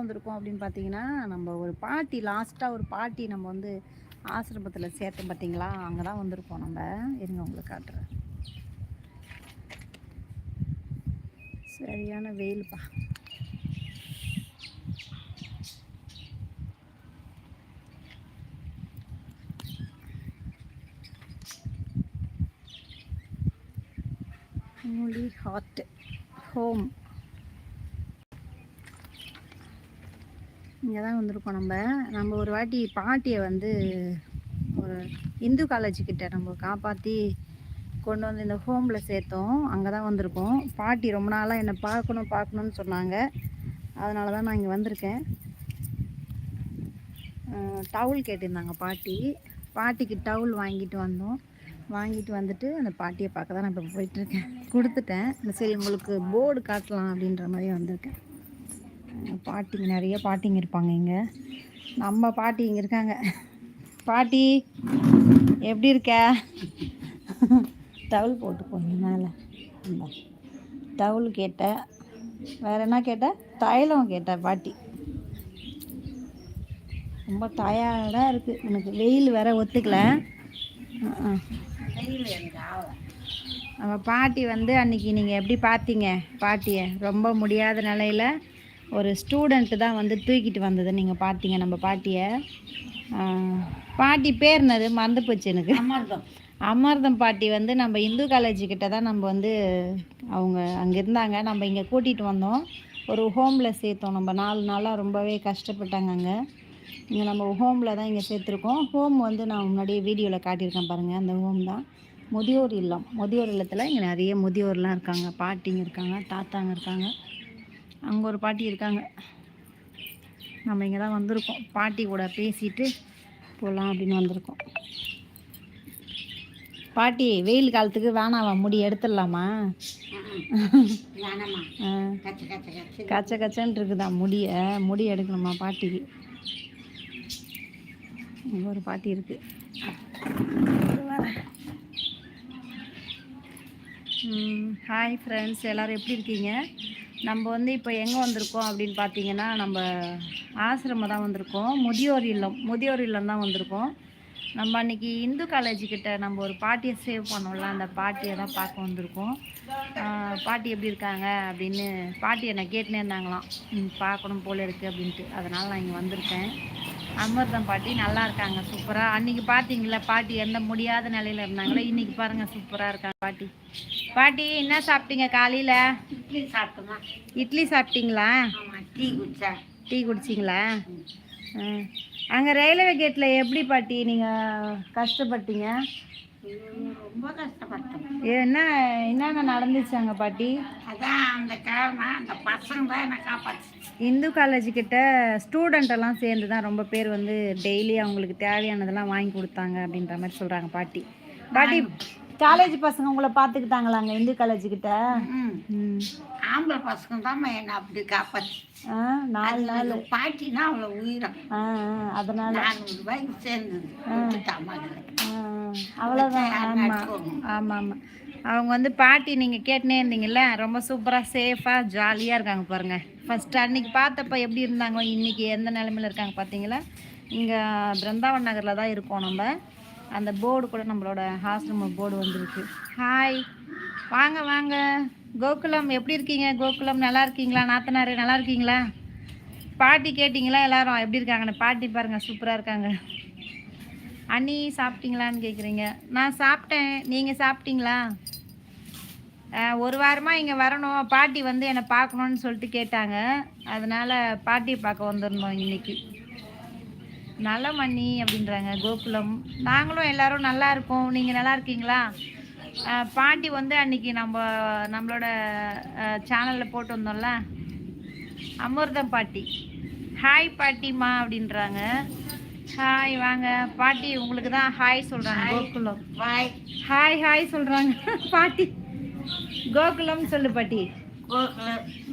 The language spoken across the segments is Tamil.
வந்திருக்கோம் அப்படின்னு பார்த்தீங்கன்னா நம்ம ஒரு பாட்டி லாஸ்ட்டாக ஒரு பாட்டி நம்ம வந்து ஆசிரமத்தில் சேர்த்தோம் பார்த்தீங்களா அங்கே தான் வந்திருக்கோம் நம்ம. இருங்க உங்களுக்கு காட்டுறேன். சரியான வெயில்ப்பா. மூலி ஹார்ட் ஹோம் இங்கே தான் வந்திருக்கோம் நம்ம. நம்ம ஒரு வாட்டி பாட்டியை வந்து ஒரு இந்து காலேஜுக்கிட்ட நம்ம காப்பாற்றி கொண்டு வந்து இந்த ஹோமில் சேர்த்தோம். அங்கே தான் வந்திருக்கோம். பாட்டி ரொம்ப நாளாக என்னை பார்க்கணும் பார்க்கணுன்னு சொன்னாங்க. அதனால தான் நான் இங்கே வந்திருக்கேன். டவுல் கேட்டிருந்தாங்க பாட்டி. பாட்டிக்கு டவுல் வாங்கிட்டு வந்தோம். வாங்கிட்டு வந்துட்டு அந்த பாட்டியை பார்க்க தான் நான் இப்போ போயிட்டுருக்கேன் கொடுத்துட்டேன். சரி உங்களுக்கு போர்டு காட்டலாம் அப்படின்ற மாதிரி வந்திருக்கேன். பாட்டிங்க நிறைய பாட்டிங்க இருப்பாங்க இங்கே. நம்ம பாட்டி இங்கே இருக்காங்க. பாட்டி எப்படி இருக்க? டவுல் போட்டு போங்க மேலே. டவுல் கேட்டேன் வேறு என்ன கேட்டேன் தைலம் கேட்டேன் பாட்டி. ரொம்ப டயர்டாக இருக்குது எனக்கு வெயில் வேற ஒத்துக்கல. நம்ம பாட்டி வந்து அன்றைக்கி நீங்கள் எப்படி பார்த்தீங்க பாட்டியை ரொம்ப முடியாத நிலையில் ஒரு ஸ்டூடெண்ட்டு தான் வந்து தூக்கிட்டு வந்தது. நீங்கள் பார்த்தீங்க நம்ம பாட்டியை. பாட்டி பேர் என்னது? மறந்து போச்சு எனக்கு. அமர்தம். அமர்தம் பாட்டி வந்து நம்ம இந்து காலேஜ் கிட்ட தான் நம்ம வந்து அவங்க அங்கே இருந்தாங்க. நம்ம இங்கே கூட்டிகிட்டு வந்தோம். ஒரு ஹோமில் சேர்த்தோம். நம்ம நாலு நாளாக ரொம்பவே கஷ்டப்பட்டாங்க அங்கே. இங்கே நம்ம ஹோமில் தான் இங்கே சேர்த்துருக்கோம். ஹோம் வந்து நான் முன்னாடியே வீடியோவில் காட்டியிருக்கேன் பாருங்கள் அந்த ஹோம் தான். முதியோர் இல்லம். முதியோர் இல்லத்தில் இங்கே நிறைய முதியோர்லாம் இருக்காங்க. பாட்டிங்க இருக்காங்க தாத்தாங்க இருக்காங்க. அங்கே ஒரு பாட்டி இருக்காங்க. நம்ம இங்கே தான் வந்திருக்கோம். பாட்டி கூட பேசிட்டு போகலாம் அப்படின்னு வந்திருக்கோம். பாட்டி வெயில் காலத்துக்கு வேணாவா? முடி எடுத்துடலாமா? கச்சு கச்சு கச்சு. கச்ச கச்சன்னு இருக்குதா முடிய? முடி எடுக்கணுமா பாட்டிக்கு இங்க ஒரு பாட்டி இருக்கு. ஹாய் ஃப்ரெண்ட்ஸ் எல்லோரும் எப்படி இருக்கீங்க? நம்ம வந்து இப்போ எங்கே வந்திருக்கோம் அப்படின்னு பார்த்தீங்கன்னா நம்ம ஆசிரமம் தான் வந்திருக்கோம். முதியோர் இல்லம் முதியோர் இல்லம் தான் வந்திருக்கோம். நம்ம அன்றைக்கி இந்து காலேஜுக்கிட்ட நம்ம ஒரு பாட்டியை சேவ் பண்ணோம்ல அந்த பாட்டியை தான் பார்க்க வந்திருக்கோம். பாட்டி எப்படி இருக்காங்க அப்படின்னு பாட்டி என்னை கேட்டுனே இருந்தாங்களாம். ம், பார்க்கணும் போல இருக்குது அப்படின்ட்டு. அதனால் நான் இங்கே வந்திருக்கேன். அமிர்தம் பாட்டி நல்லா இருக்காங்க சூப்பராக அன்னைக்கு பார்த்தீங்களா பாட்டி எந்த முடியாத நிலையில் இருந்தாங்களோ இன்னைக்கு பாருங்கள் சூப்பராக இருக்காங்க பாட்டி. பாட்டி என்ன சாப்பிட்டீங்க காலையில்? இட்லி சாப்பிட்டோமா. இட்லி சாப்பிட்டீங்களா? டீ குடிச்சா டீ குடிச்சிங்களா? அங்கே ரயில்வே கேட்டில் எப்படி பாட்டி நீங்கள் கஷ்டப்பட்டீங்க? ரொம்ப கஷ்டப்பட்டோம். என்ன என்னென்ன நடந்துச்சு அங்கே பாட்டி? அதான் அந்த காரணம் அந்த பசங்க தான் என்னை காப்பாச்சு இந்து காலேஜ் கிட்ட ஸ்டூடெண்ட் எல்லாம் சேர்ந்து தான் ரொம்ப பேர் வந்து டெய்லி அவங்களுக்கு தேவையானதெல்லாம் வாங்கி கொடுத்தாங்க அப்படின்ற மாதிரி சொல்கிறாங்க பாட்டி. பாட்டி காலேஜ் பசங்க உங்களை பார்த்துக்கிட்டாங்களாங்க இந்து காலேஜ் கிட்ட? ம் ம். ஆம்பளை பசங்க தான் என்னை அப்படி காப்பாச்சு ஆ நாலு நாள் பாட்டினா அவ்வளோ உயிரம். ஆ ஆ, அதனால. நானூறு ரூபாய்க்கு ஆ, அவ்வளோதான் ஆமாம் ஆமாம் ஆமாம் அவங்க வந்து பாட்டி நீங்கள் கேட்டுனே இருந்தீங்கல்ல ரொம்ப சூப்பராக சேஃபாக ஜாலியாக இருக்காங்க பாருங்கள் ஃபஸ்ட்டு அன்றைக்கி பார்த்தப்ப எப்படி இருந்தாங்க இன்றைக்கி எந்த நிலமையில இருக்காங்க பார்த்தீங்களா இங்கே பிருந்தாவன் நகரில் தான் இருக்கோம் நம்ம. அந்த போர்டு கூட நம்மளோட ஹாஸ்டல் போர்டு வந்துருக்கு. ஹாய் வாங்க வாங்க. கோகுலம் எப்படி இருக்கீங்க? கோகுலம் நல்லா இருக்கீங்களா? நாத்தனார் நல்லா இருக்கீங்களா? பாட்டி கேட்டிங்களா எல்லாரும்? எப்படி இருக்காங்கன்னு? பாட்டி பாருங்கள் சூப்பராக இருக்காங்க. அண்ணி சாப்பிட்டீங்களான்னு கேட்குறீங்க நான் சாப்பிட்டேன். நீங்கள் சாப்பிட்டீங்களா? ஒரு வாரமாக இங்கே வரணும். பாட்டி வந்து என்னை பார்க்கணுன்னு சொல்லிட்டு கேட்டாங்க. அதனால் பாட்டியை பார்க்க வந்திருந்தோம் இன்னைக்கு. நல்ல மண்ணி அப்படின்றாங்க கோகுலம். நாங்களும் எல்லாரும் நல்லா இருக்கோம். நீங்கள் நல்லா இருக்கீங்களா? பாட்டி வந்து அன்னைக்கு நம்ம நம்மளோட சேனலில் போட்டு வந்தோம்ல. அமிர்தம் பாட்டி. ஹாய் பாட்டிம்மா அப்படின்றாங்க. ஹாய் வாங்க. பாட்டி உங்களுக்கு தான் ஹாய் சொல்கிறாங்க கோகுலம். பாய் ஹாய் ஹாய் சொல்கிறாங்க பாட்டி. கோகுலம் சொல்லு பாட்டி.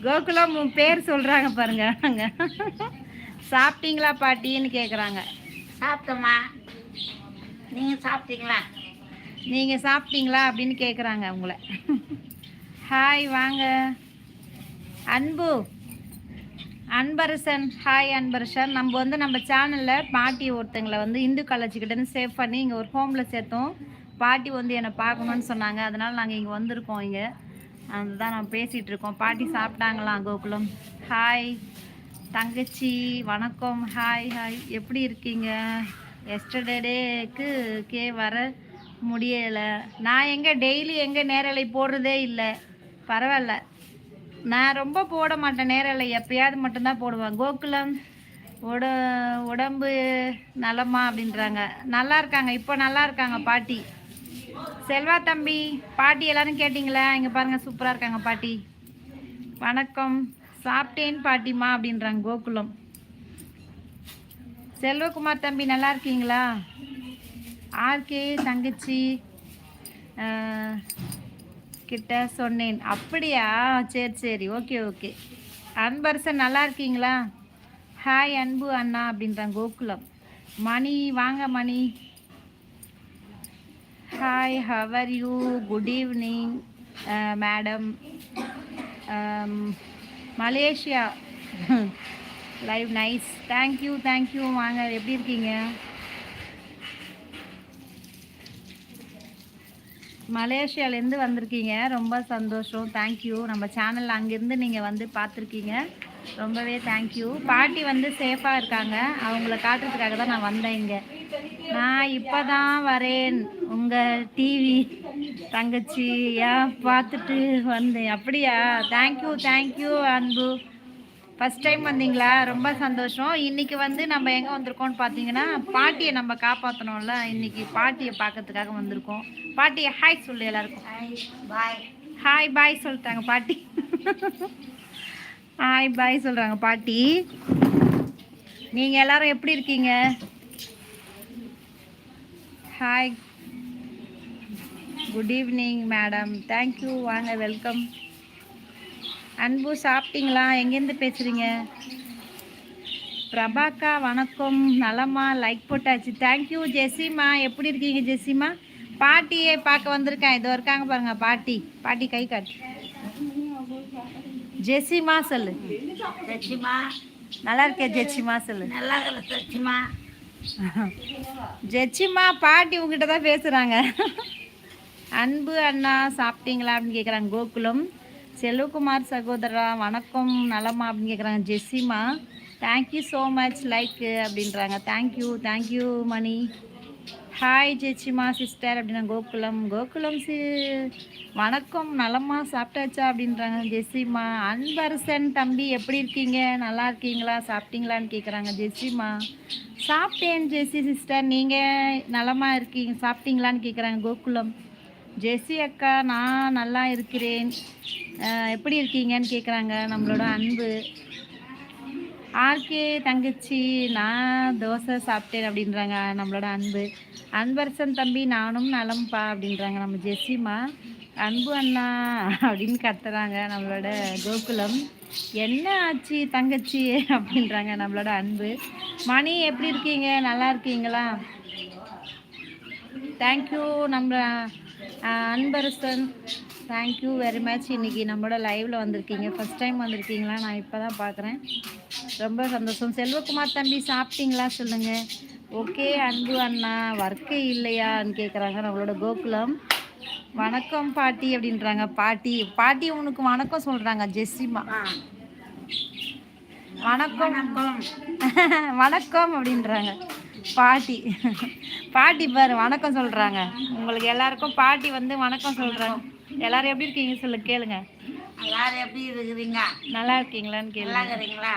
கோகுலம் உன் பேர் சொல்கிறாங்க பாருங்க அங்க. சாப்பிட்டீங்களா பாட்டின்னு கேட்குறாங்க சாப்பிட்டோமா நீங்கள் சாப்பிட்டீங்களா? நீங்கள் சாப்பிட்டீங்களா அப்படின்னு கேட்குறாங்க உங்களை ஹாய் வாங்க. அன்பு. அன்பரசன். ஹாய் அன்பரசன். நம்ம வந்து நம்ம சேனலில் பாட்டி ஒருத்தங்களை வந்து இந்து காலேஜுக்கிட்டேருந்து சேவ் பண்ணி இங்கே ஒரு ஹோமில் சேர்த்தோம். பாட்டி வந்து என்னை பார்க்கணுன்னு சொன்னாங்க. அதனால் நாங்கள் இங்கே வந்திருக்கோம் இங்கே. அதுதான் நான் பேசிகிட்டு இருக்கோம். பாட்டி சாப்பிட்டாங்களாம் கோகுலம்? ஹாய் தங்கச்சி வணக்கம். ஹாய் ஹாய் எப்படி இருக்கீங்க? எஸ்டர்டேக்கு கே வர முடியலை. நான் எங்கே டெய்லி எங்கே நேரலை போடுறதே இல்லை. பரவாயில்ல. நான் ரொம்ப போட மாட்டேன் நேரலை. எப்பயாவது மட்டும்தான் போடுவேன். கோகுலம் உட உடம்பு நலமா அப்படின்றாங்க. நல்லா இருக்காங்க. இப்போ நல்லா இருக்காங்க பாட்டி. செல்வா தம்பி பாட்டி எல்லாரும் கேட்டிங்களா? இங்கே பாருங்கள் சூப்பராக இருக்காங்க பாட்டி. வணக்கம். சாப்பிட்டேன் பாட்டிமா அப்படின்றாங்க கோகுலம். செல்வகுமார் தம்பி நல்லா இருக்கீங்களா? ஆர்கே தங்கச்சி கிட்ட சொன்னேன். அப்படியா? சரி சரி. Okay okay. அன்பரசன் நல்லா இருக்கீங்களா? ஹாய் அன்பு அண்ணா அப்படின்றாங்க கோகுலம். மணி வாங்க Mani. Hi how are you good evening madam Malaysia live nice thank you thank you வாங்க எப்படி இருக்கீங்க? மலேசியாலேருந்து வந்திருக்கீங்க. ரொம்ப சந்தோஷம். தேங்க்யூ நம்ம சேனல் அங்கேருந்து நீங்கள் வந்து பார்த்துருக்கீங்க. ரொம்பவே தேங்க்யூ பாட்டி வந்து சேஃபாக இருக்காங்க. அவங்கள காட்டுறதுக்காக தான் நான் வந்தேன் இங்கே. நான் இப்போ தான் வரேன். உங்கள் டிவி தங்கச்சி ஏன் பார்த்துட்டு வந்தேன்? அப்படியா? Thank you thank you Anbu. First time வந்தீங்களா? ரொம்ப சந்தோஷம். இன்னைக்கு வந்து நம்ம எங்கே வந்திருக்கோம்னு பார்த்தீங்கன்னா பாட்டியை நம்ம காப்பாற்றணும்ல இன்னைக்கு பாட்டியை பார்க்கறதுக்காக வந்திருக்கோம். பாட்டியை ஹாய் சொல்லு எல்லாருக்கும். பாய் ஹாய் பாய் சொல்லிட்டாங்க பாட்டி. ஹாய் பாய் சொல்கிறாங்க பாட்டி. நீங்கள் எல்லாரும் எப்படி இருக்கீங்க? Hi good evening madam thank you வாங்க வெல்கம் அன்பு சாப்பிட்டீங்களா? எங்கேருந்து பேசுகிறீங்க பிரபாக்கா வணக்கம். நலமா? லைக் போட்டாச்சு. Thank you Jesima. எப்படி இருக்கீங்க ஜெசிமா? பாட்டியை பார்க்க வந்திருக்கேன். இதோ இருக்காங்க பாருங்கள் பாட்டி. பாட்டி கை காட்டு. ஜெசிமா சொல்லு. சச்சிமா நல்லா இருக்கே ஜெசிமா சொல்லு. நல்லா இருக்கிற சச்சிமா ஜெச்சிமா பாட்டி உங்ககிட்ட தான் பேசுகிறாங்க அன்பு அண்ணா சாப்பிட்டீங்களா அப்படின்னு கேட்குறாங்க கோகுலம் செல்வகுமார் சகோதரா வணக்கம் நலமா அப்படின்னு கேட்குறாங்க Jessima thank you so much like அப்படின்றாங்க. Thank you thank you Mani. Hi Jechima sister அப்படின்னா கோகுலம். கோகுலம் சி வணக்கம். நலமா சாப்பிட்டாச்சா அப்படின்றாங்க ஜெஸ்ஸிமா அன்பரசன் தம்பி எப்படி இருக்கீங்க? நல்லா இருக்கீங்களா? சாப்பிட்டீங்களான்னு கேட்குறாங்க ஜெஸ்ஸிமா சாப்பிட்டேன் ஜெஸ்ஸி சிஸ்டர் நீங்கள் நலமாக இருக்கீங்க? சாப்பிட்டீங்களான்னு கேட்குறாங்க கோகுலம். ஜெஸ்ஸி அக்கா நான் நல்லா இருக்கிறேன். எப்படி இருக்கீங்கன்னு கேட்குறாங்க நம்மளோட அன்பு. ஆர்கே தங்கச்சி நான் தோசை சாப்பிட்டேன் அப்படின்றாங்க நம்மளோட அன்பு. அன்பரசன் தம்பி நானும் நலம்பா அப்படின்றாங்க நம்ம ஜெஸ்ஸிமா அன்பு அண்ணா அப்படின்னு கத்துறாங்க நம்மளோட கோகுலம். என்ன ஆச்சு தங்கச்சி அப்படின்றாங்க நம்மளோட அன்பு. மணி எப்படி இருக்கீங்க? நல்லா இருக்கீங்களா? தேங்க்யூ நம்ம அன்பரசன். தேங்க்யூ வெரி மச் இன்றைக்கி நம்மளோட லைவில் வந்திருக்கீங்க. ஃபஸ்ட் டைம் வந்திருக்கீங்களா? நான் இப்போ தான் பார்க்குறேன் ரொம்ப சந்தோஷம். செல்வகுமார் தம்பி சாப்பிட்டீங்களா சொல்லுங்கள் ஓகே அன்பு அண்ணா ஒர்க்கே இல்லையான்னு கேட்குறாங்க நம்மளோட கோகுலம். வணக்கம் பாட்டி அப்படின்றாங்க. பாட்டி பாட்டி உனக்கு வணக்கம் சொல்கிறாங்க ஜெஸ்ஸிமா வணக்கம். வணக்கம் அப்படின்றாங்க. பாட்டி பாட்டி பாரு வணக்கம் சொல்றாங்க. உங்களுக்கு எல்லாருக்கும் பாட்டி வந்து வணக்கம் சொல்றாங்க. எல்லாரும் எப்படி இருக்கீங்க? சொல்லு கேளுங்க. எல்லாரும் எப்படி இருக்கிறீங்க? நல்லா இருக்கீங்களான்னு நல்லா கேளுங்க இருக்கிறீங்களா?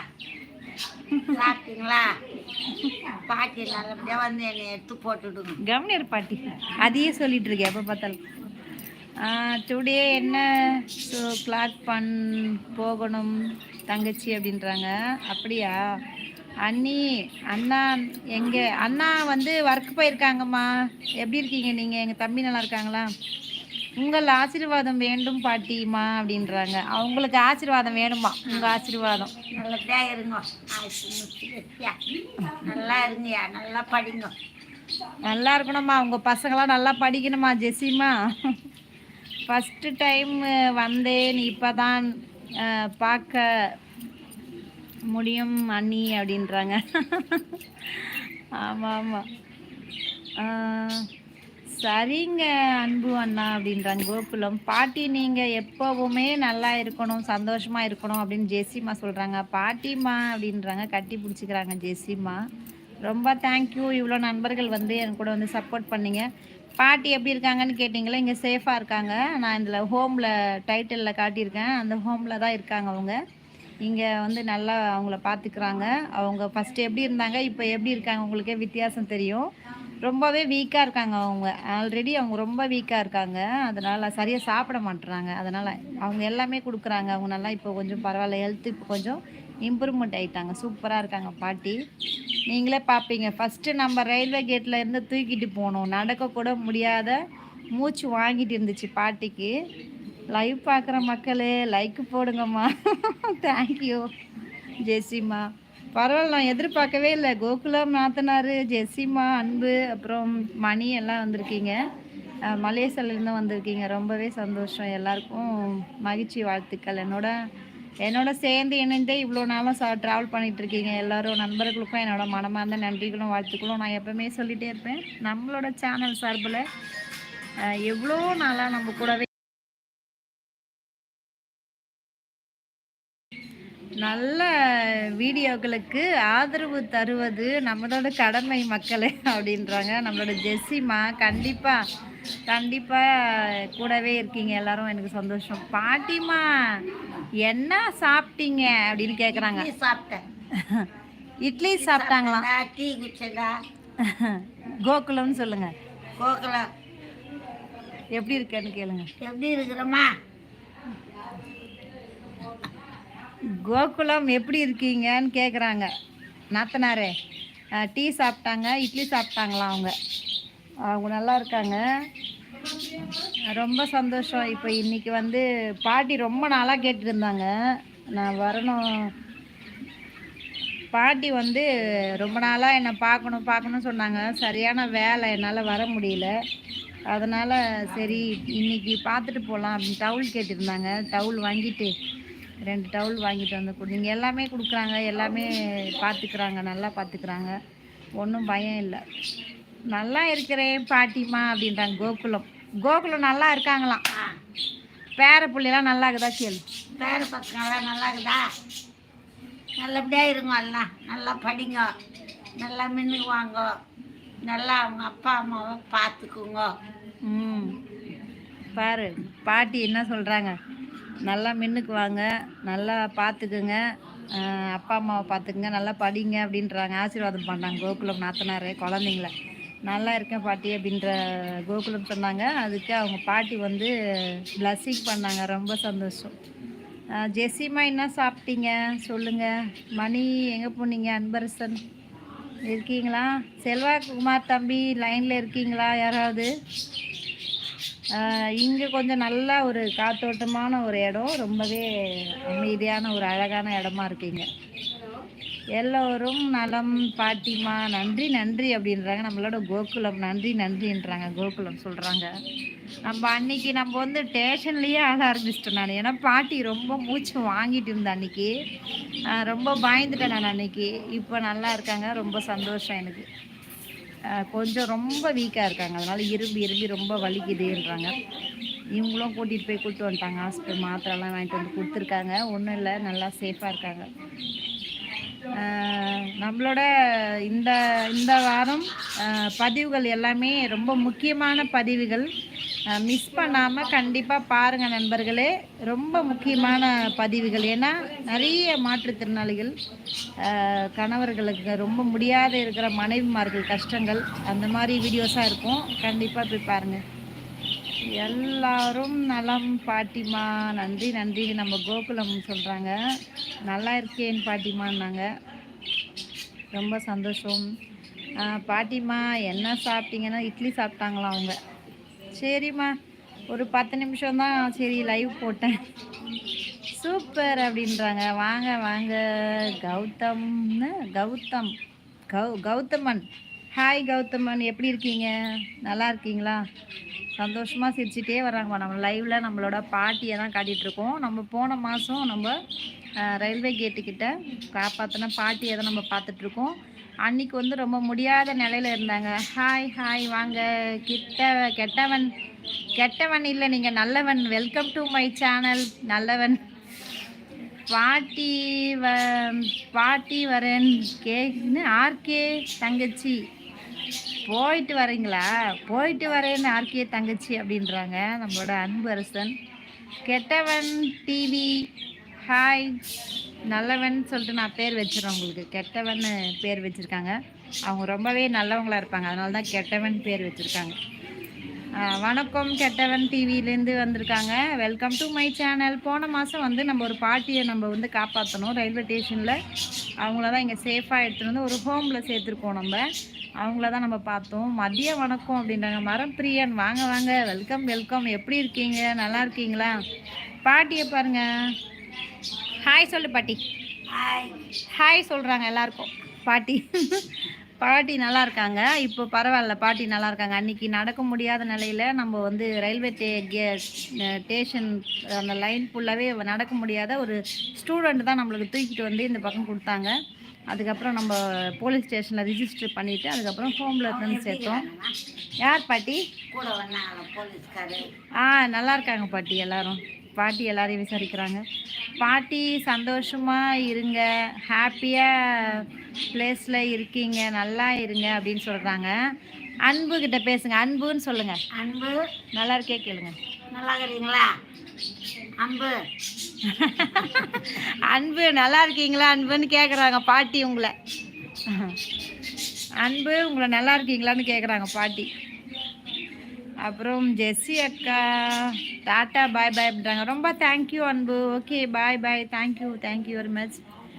சாப்பிட்டீங்களா? பாட்டி நல்லபடியாக வந்து என்னை எடுத்து போட்டுடுங்க. கவனியர் பாட்டி. அதையே சொல்லிட்டு இருக்கேன் எப்போ பார்த்தாலும். டுடே என்ன கிளாக் பண் போகணும் தங்கச்சி அப்படின்றாங்க. அப்படியா? அண்ணி அண்ணா எங்கே அண்ணா வந்து ஒர்க் போயிருக்காங்கம்மா. எப்படி இருக்கீங்க நீங்கள் எங்கள் தம்பி நல்லா இருக்காங்களா? உங்கள் ஆசீர்வாதம் வேண்டும் பாட்டிம்மா அப்படின்றாங்க. அவங்களுக்கு ஆசீர்வாதம் வேணுமா? உங்கள் ஆசீர்வாதம். நல்லபடியாக இருங்க. நல்லா இருங்கய்யா. நல்லா படிங்க. நல்லா இருக்கணும்மா. உங்கள் பசங்களாம் நல்லா படிக்கணுமா ஜெசிமா ஃபஸ்ட்டு டைம் வந்தேன் இப்போ தான் பார்க்க முடியும் அண்ணி அப்படின்றாங்க. ஆமாம் ஆமாம் சரிங்க அன்பு அண்ணா அப்படின்றாங்க. கோகுலம் பாட்டி நீங்கள் எப்போவுமே நல்லா இருக்கணும் சந்தோஷமாக இருக்கணும் அப்படின்னு ஜெசிமா சொல்கிறாங்க பாட்டிம்மா அப்படின்றாங்க. கட்டி பிடிச்சிக்கிறாங்க ஜெசிமா ரொம்ப தேங்க்யூ இவ்வளோ நண்பர்கள் வந்து என் கூட வந்து சப்போர்ட் பண்ணீங்க. பாட்டி எப்படி இருக்காங்கன்னு கேட்டிங்களா? இங்கே சேஃபாக இருக்காங்க. நான் இதில் ஹோமில் டைட்டிலில் காட்டியிருக்கேன். அந்த ஹோமில் தான் இருக்காங்க அவங்க. இங்கே வந்து நல்லா அவங்கள பார்த்துக்கிறாங்க. அவங்க ஃபஸ்ட்டு எப்படி இருந்தாங்க? இப்போ எப்படி இருக்காங்க? உங்களுக்கே வித்தியாசம் தெரியும். ரொம்பவே வீக்காக இருக்காங்க அவங்க. ஆல்ரெடி அவங்க ரொம்ப வீக்காக இருக்காங்க. அதனால் சரியாக சாப்பிட மாட்டுறாங்க. அதனால் அவங்க எல்லாமே கொடுக்குறாங்க. அவங்க நல்லா இப்போ கொஞ்சம் பரவாயில்ல. ஹெல்த் இப்போ கொஞ்சம் இம்ப்ரூவ்மெண்ட் ஆகிட்டாங்க சூப்பராக இருக்காங்க பாட்டி. நீங்களே பார்ப்பீங்க ஃபஸ்ட்டு நம்ம ரயில்வே கேட்டில் இருந்து தூக்கிட்டு போகணும் நடக்கக்கூட முடியாத மூச்சு வாங்கிட்டு இருந்துச்சு பாட்டிக்கு. லைவ் பார்க்குற மக்களே லைக் போடுங்கம்மா. தேங்க்யூ ஜெசிமா பரவாயில்ல நான் எதிர்பார்க்கவே இல்லை. கோகுலம் நாத்தனார் ஜெசிமா அன்பு அப்புறம் மணி எல்லாம் வந்திருக்கீங்க. மலேசியாலேருந்து வந்திருக்கீங்க. ரொம்பவே சந்தோஷம். எல்லாருக்கும் மகிழ்ச்சி வாழ்த்துக்கள். என்னோட என்னோட சேர்ந்து இணைந்தே இவ்வளோ நாளும் சா ட்ராவல் பண்ணிகிட்டு இருக்கீங்க. எல்லோரும் நண்பர்களுக்கும் என்னோட மனமார்ந்த நன்றிகளும் வாழ்த்துக்களும் நான் எப்போவுமே சொல்லிகிட்டே இருப்பேன். நம்மளோட சேனல் சார்பில் எவ்வளோ நாளாக நம்ம கூடவே நல்ல வீடியோக்களுக்கு ஆதரவு தருவது நம்மளோட கடமை மக்களே அப்படின்றாங்க. நம்மளோட ஜெஸ்ஸிமா கண்டிப்பாக கண்டிப்பாக கூடவே இருக்கீங்க. எல்லாரும் எனக்கு சந்தோஷம். பாட்டிமா என்ன சாப்பிட்டீங்க அப்படின்னு கேட்குறாங்க சாப்பிட்டேன். இட்லி சாப்பிட்டாங்களாம் நான் டீ குடிச்சதா கோகுலம்னு சொல்லுங்க. கோகுலம் எப்படி இருக்கேன்னு கேளுங்க. எப்படி இருக்கிறோமா கோகுலம் எப்படி இருக்கீங்கன்னு கேட்குறாங்க நாத்தனாரே டீ சாப்பிட்டாங்க இட்லி சாப்பிட்டாங்களா அவங்க? அவங்க நல்லா இருக்காங்க. ரொம்ப சந்தோஷம். இப்போ இன்றைக்கி வந்து பாட்டி ரொம்ப நாளாக கேட்டுருந்தாங்க. நான் வரணும். பாட்டி வந்து ரொம்ப நாளாக என்னை பார்க்கணும் பார்க்கணும்னு சொன்னாங்க. சரியான வேலை என்னால் வர முடியல. அதனால் சரி இன்றைக்கி பார்த்துட்டு போகலாம் அப்படின்னு டவுல் கேட்டிருந்தாங்க. டவுல் வாங்கிட்டு ரெண்டு டவுல் வாங்கிட்டு வந்து கொடுங்க எல்லாமே கொடுக்குறாங்க எல்லாமே பார்த்துக்கிறாங்க நல்லா பார்த்துக்கிறாங்க ஒன்றும் பயம் இல்லை. நல்லா இருக்கிறேன் பாட்டிம்மா அப்படின்றாங்க கோகுலம். கோகுலம் நல்லா இருக்காங்களாம் பேர பிள்ளைலாம் நல்லா இருக்குதா கேளு. பேர பசங்களாம் நல்லா இருக்குதா? நல்லபடியாக இருங்க எல்லாம் நல்லா படிங்க. நல்லா மின்னுக்கு வாங்க. நல்லா அவங்க அப்பா அம்மாவை பார்த்துக்குங்க ம். பாரு பாட்டி என்ன சொல்கிறாங்க நல்லா மின்னுக்கு வாங்க நல்லா பார்த்துக்குங்க அப்பா அம்மாவை பார்த்துக்குங்க நல்லா படிங்க அப்படின்றாங்க. ஆசீர்வாதம் பண்ணாங்க கோகுலம் நாத்தனாரே குழந்தைங்கள. நல்லா இருக்கேன் பாட்டி அப்படின்ற கோகுலம் சொன்னாங்க. அதுக்கு அவங்க பாட்டி வந்து பிளஸ்ஸிங் பண்ணாங்க. ரொம்ப சந்தோஷம். ஜெசிமா என்ன சாப்பிட்டீங்க? சொல்லுங்கள் மணி எங்கே போனீங்க அன்பரசன்? இருக்கீங்களா? செல்வாகுமார் தம்பி லைனில் இருக்கீங்களா? யாராவது? இங்கே கொஞ்சம் நல்லா ஒரு காத்தோட்டமான ஒரு இடம். ரொம்பவே அமைதியான ஒரு அழகான இடமா இருக்கீங்க. எல்லோரும் நலம் பாட்டிமா நன்றி நன்றி அப்படின்றாங்க. நம்மளோட கோகுலம் நன்றி நன்றின்றாங்க. கோகுலம் சொல்கிறாங்க நம்ம அன்னைக்கு நம்ம வந்து ஸ்டேஷன்லேயே ஆக ஆரம்பிச்சிட்டேன் நான். ஏன்னா பாட்டி ரொம்ப மூச்சு வாங்கிட்டு இருந்தேன் அன்னைக்கு. ரொம்ப பயந்துட்டேன் நான் அன்னைக்கு. இப்போ நல்லா இருக்காங்க. ரொம்ப சந்தோஷம் எனக்கு. கொஞ்சம் ரொம்ப வீக்காக இருக்காங்க. அதனால் இரும்பி இரும்பி ரொம்ப வலிக்குதுன்றாங்க. இவங்களும் கூட்டிகிட்டு போய் கூப்பிட்டு வந்துட்டாங்க. ஹாஸ்பிட்டல் மாத்திரைலாம் வாங்கிட்டு வந்து கொடுத்துருக்காங்க. ஒன்றும் இல்லை. நல்லா சேஃபாக இருக்காங்க. நம்மளோட இந்த இந்த வாரம் பதிவுகள் எல்லாமே ரொம்ப முக்கியமான பதிவுகள். மிஸ் பண்ணாமல் கண்டிப்பாக பாருங்கள் நண்பர்களே. ரொம்ப முக்கியமான பதிவுகள். ஏன்னா நிறைய மாற்றுத்திறனாளிகள் கணவர்களுக்கு ரொம்ப முடியாத இருக்கிற மனைவிமார்கள் கஷ்டங்கள் அந்த மாதிரி வீடியோஸாக இருக்கும். கண்டிப்பாக போய் பாருங்கள் எல்லாரும் நலம் பாட்டிமா. நன்றி நன்றி. நம்ம கோகுலம் சொல்கிறாங்க நல்லா இருக்கேன் பாட்டிமான்னாங்க. ரொம்ப சந்தோஷம். பாட்டிமா என்ன சாப்பிட்டீங்கன்னா இட்லி சாப்பிட்டாங்களா அவங்க? சரிம்மா. ஒரு பத்து நிமிஷம் தான் சரி லைவ் போட்டேன். சூப்பர் அப்படின்றாங்க. வாங்க வாங்க. கௌதம்னு? கௌதம். கௌ கௌதமன். ஹாய் கௌதமன். எப்படி இருக்கீங்க? நல்லா இருக்கீங்களா? சந்தோஷமாக சிரிச்சிட்டே வராங்கப்பா நம்ம லைவில் நம்மளோட பாட்டியை தான் காட்டிகிட்ருக்கோம் நம்ம போன மாதம் நம்ம ரயில்வே கேட்டுக்கிட்ட காப்பாற்றின பாட்டியை தான் நம்ம பார்த்துட்ருக்கோம் அன்றைக்கி வந்து ரொம்ப முடியாத நிலையில் இருந்தாங்க. ஹாய் ஹாய் வாங்க. கிட்ட கெட்டவன் கெட்டவன் இல்லை நீங்கள் நல்லவன். வெல்கம் டு மை சேனல் நல்லவன். பாட்டி வ பாட்டி வரேன். கேக்குன்னு ஆர்கே தங்கச்சி. போயிட்டு வரீங்களா? போயிட்டு வரேன்னு ஆர்கே தங்கச்சி அப்படின்றாங்க. நம்மளோட அன்பரசன். கெட்டவன் டிவி ஹாய் நல்லவன் சொல்லிட்டு நான் பேர் வச்சிடறேன் உங்களுக்கு. கெட்டவன் பேர் வச்சுருக்காங்க. அவங்க ரொம்பவே நல்லவங்களா இருப்பாங்க. அதனால தான் கெட்டவன் பேர் வச்சுருக்காங்க. வணக்கம். கெட்டவன் டிவிலேருந்து வந்திருக்காங்க. வெல்கம் டு மை சேனல் போன மாதம் வந்து நம்ம ஒரு பாட்டியை நம்ம வந்து காப்பாற்றணும் ரயில்வே ஸ்டேஷனில். அவங்கள தான் இங்கே சேஃபாக எடுத்துகிட்டு வந்து ஒரு ஹோமில் சேர்த்துருக்கோம் நம்ம. அவங்கள தான் நம்ம பார்த்தோம். மதிய வணக்கம் அப்படின்றாங்க. மரம் பிரியன் வாங்க வாங்க. வெல்கம் வெல்கம் எப்படி இருக்கீங்க? நல்லா இருக்கீங்களா? பாட்டியை பாருங்க. ஹாய் சொல்லு பாட்டி. ஹாய் ஹாய் சொல்கிறாங்க எல்லாருக்கும். பாட்டி. பாட்டி நல்லா இருக்காங்க. இப்போ பரவாயில்ல பாட்டி நல்லா இருக்காங்க. அன்னைக்கு நடக்க முடியாத நிலையில் நம்ம வந்து ரயில்வே டே ஸ்டேஷன் அந்த லைன் ஃபுல்லாகவே நடக்க முடியாத ஒரு ஸ்டூடெண்ட் தான் நம்மளுக்கு தூக்கிட்டு வந்து இந்த பக்கம் கொடுத்தாங்க. அதுக்கப்புறம் நம்ம போலீஸ் ஸ்டேஷனில் ரிஜிஸ்டர் பண்ணிவிட்டு அதுக்கப்புறம் ஹோமில் இருந்து சேர்த்தோம். யார் பாட்டி? ஆ நல்லா இருக்காங்க பாட்டி எல்லாரும். பாட்டி எல்லாரையும் விசாரிக்கிறாங்க. பாட்டி சந்தோஷமாக இருங்க. ஹாப்பியாக பிளேஸில் இருக்கீங்க. நல்லா இருங்க அப்படின்னு சொல்கிறாங்க அன்பு கிட்ட பேசுங்க. அன்புன்னு சொல்லுங்க. அன்பு. நல்லா இருக்கே கேளுங்க. நல்லா இருக்கீங்களா அன்பு. அன்பு நல்லா இருக்கீங்களா அன்புன்னு கேட்குறாங்க பாட்டி உங்களை. அன்பு உங்களை நல்லா இருக்கீங்களான்னு கேட்குறாங்க பாட்டி. அப்புறம் ஜெஸ்ஸி அக்கா டாட்டா பாய் பாய் அப்படின்றாங்க. ரொம்ப thank you Anbu. Okay bye bye thank you thank you very much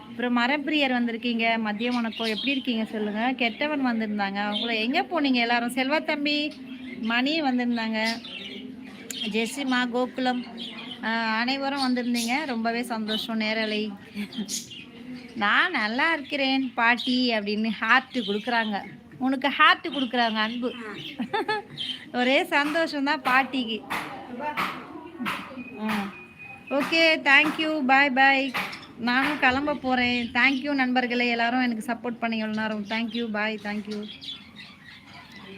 அப்புறம் மரப்பிரியர் வந்திருக்கீங்க. மதியம் வணக்கம் எப்படி இருக்கீங்க சொல்லுங்கள் கெட்டவன் வந்திருந்தாங்க. அவங்கள எங்கே போனீங்க எல்லாரும்? செல்வா தம்பி மணி வந்திருந்தாங்க. ஜெசிமா கோகுலம் அனைவரும் வந்திருந்தீங்க. ரொம்பவே சந்தோஷம் நேரலை. நான் நல்லா இருக்கிறேன் பாட்டி அப்படின்னு ஹார்ட் கொடுக்குறாங்க. உனக்கு ஹார்ட் கொடுக்குறாங்க அன்பு. ஒரே சந்தோஷம்தான் பாட்டிக்கு. ஓகே தேங்க்யூ பாய் பாய் நானும் கிளம்ப போகிறேன் தேங்க்யூ நண்பர்களே. எல்லாரும் எனக்கு சப்போர்ட் பண்ணி எவ்வளோ நேரம். தேங்க்யூ பாய் தேங்க்யூ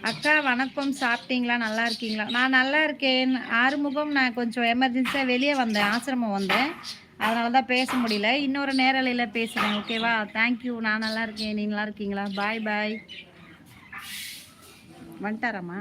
அக்கா வணக்கம். சாப்பிட்டீங்களா? நல்லா இருக்கீங்களா? நான் நல்லா இருக்கேன். ஆறுமுகம் நான் கொஞ்சம் எமர்ஜென்சியாக வெளியே வந்தேன். ஆசிரமம் வந்தேன். அதனால தான் பேச முடியல. இன்னொரு நேரலையில் பேசுகிறேன் ஓகேவா தேங்க்யூ நான் நல்லா இருக்கேன். நீ நல்லா இருக்கீங்களா? பாய் பாய் வந்துட்டாராம்மா?